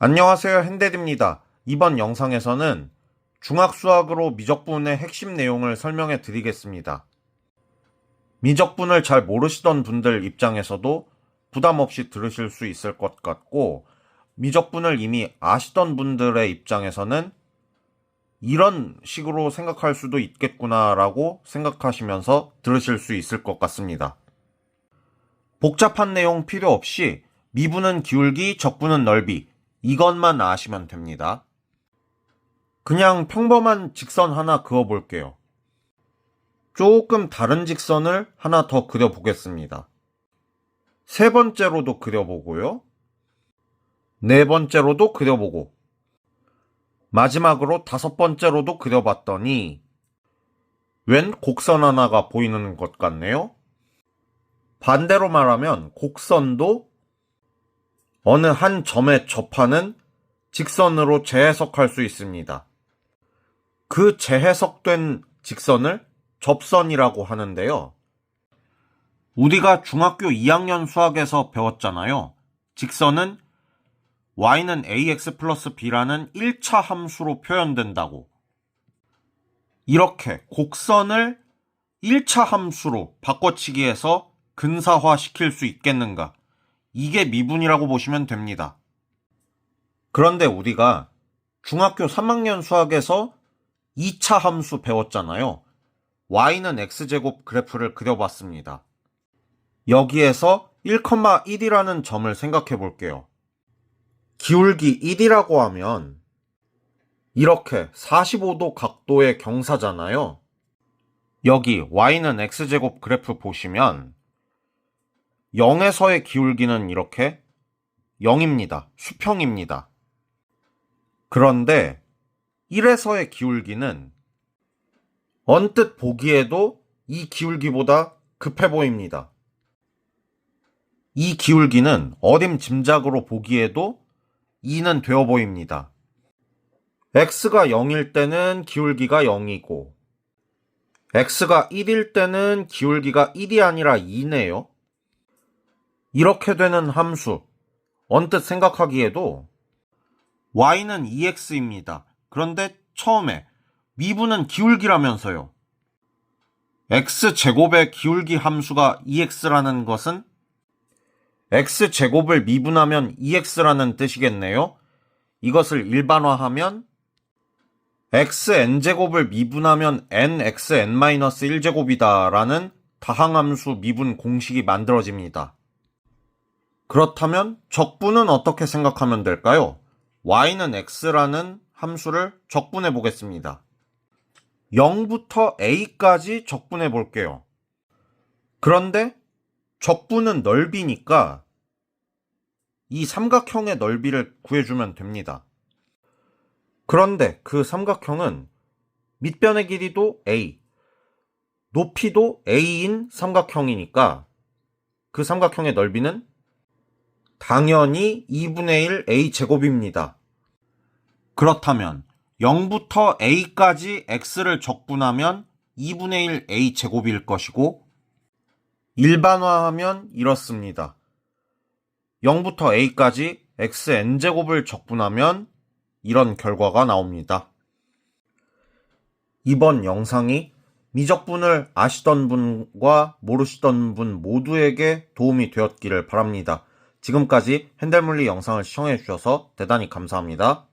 안녕하세요 핸데드입니다. 이번 영상에서는 중학수학으로 미적분의 핵심 내용을 설명해 드리겠습니다. 미적분을 잘 모르시던 분들 입장에서도 부담 없이 들으실 수 있을 것 같고 미적분을 이미 아시던 분들의 입장에서는 이런 식으로 생각할 수도 있겠구나라고 생각하시면서 들으실 수 있을 것 같습니다. 복잡한 내용 필요 없이 미분은 기울기, 적분은 넓이 이것만 아시면 됩니다. 그냥 평범한 직선 하나 그어 볼게요. 조금 다른 직선을 하나 더 그려 보겠습니다. 세 번째로도 그려보고요. 네 번째로도 그려보고, 마지막으로 다섯 번째로도 그려봤더니, 웬 곡선 하나가 보이는 것 같네요? 반대로 말하면 곡선도 어느 한 점에 접하는 직선으로 재해석할 수 있습니다. 그 재해석된 직선을 접선이라고 하는데요. 우리가 중학교 2학년 수학에서 배웠잖아요. 직선은 y는 ax 플러스 b라는 1차 함수로 표현된다고. 이렇게 곡선을 1차 함수로 바꿔치기해서 근사화 시킬 수 있겠는가? 이게 미분이라고 보시면 됩니다. 그런데 우리가 중학교 3학년 수학에서 2차 함수 배웠잖아요. y는 x제곱 그래프를 그려봤습니다. 여기에서 1,1이라는 점을 생각해 볼게요. 기울기 1이라고 하면 이렇게 45도 각도의 경사잖아요. 여기 y는 x제곱 그래프 보시면 0에서의 기울기는 이렇게 0입니다. 수평입니다. 그런데 1에서의 기울기는 언뜻 보기에도 이 기울기보다 급해 보입니다. 이 기울기는 어림 짐작으로 보기에도 2는 되어 보입니다. x가 0일 때는 기울기가 0이고 x가 1일 때는 기울기가 1이 아니라 2네요. 이렇게 되는 함수, 언뜻 생각하기에도 y는 2x입니다. 그런데 처음에 미분은 기울기라면서요. x제곱의 기울기 함수가 2x라는 것은 x제곱을 미분하면 2x라는 뜻이겠네요. 이것을 일반화하면 xn제곱을 미분하면 nxn-1제곱이다 라는 다항함수 미분 공식이 만들어집니다. 그렇다면 적분은 어떻게 생각하면 될까요? y는 x라는 함수를 적분해 보겠습니다. 0부터 a까지 적분해 볼게요. 그런데 적분은 넓이니까 이 삼각형의 넓이를 구해주면 됩니다. 그런데 그 삼각형은 밑변의 길이도 a, 높이도 a인 삼각형이니까 그 삼각형의 넓이는 당연히 2분의 1 a 제곱입니다. 그렇다면 0부터 a까지 x를 적분하면 2분의 1 a 제곱일 것이고 일반화하면 이렇습니다. 0부터 a까지 xn제곱을 적분하면 이런 결과가 나옵니다. 이번 영상이 미적분을 아시던 분과 모르시던 분 모두에게 도움이 되었기를 바랍니다. 지금까지 핸델물리 영상을 시청해 주셔서 대단히 감사합니다.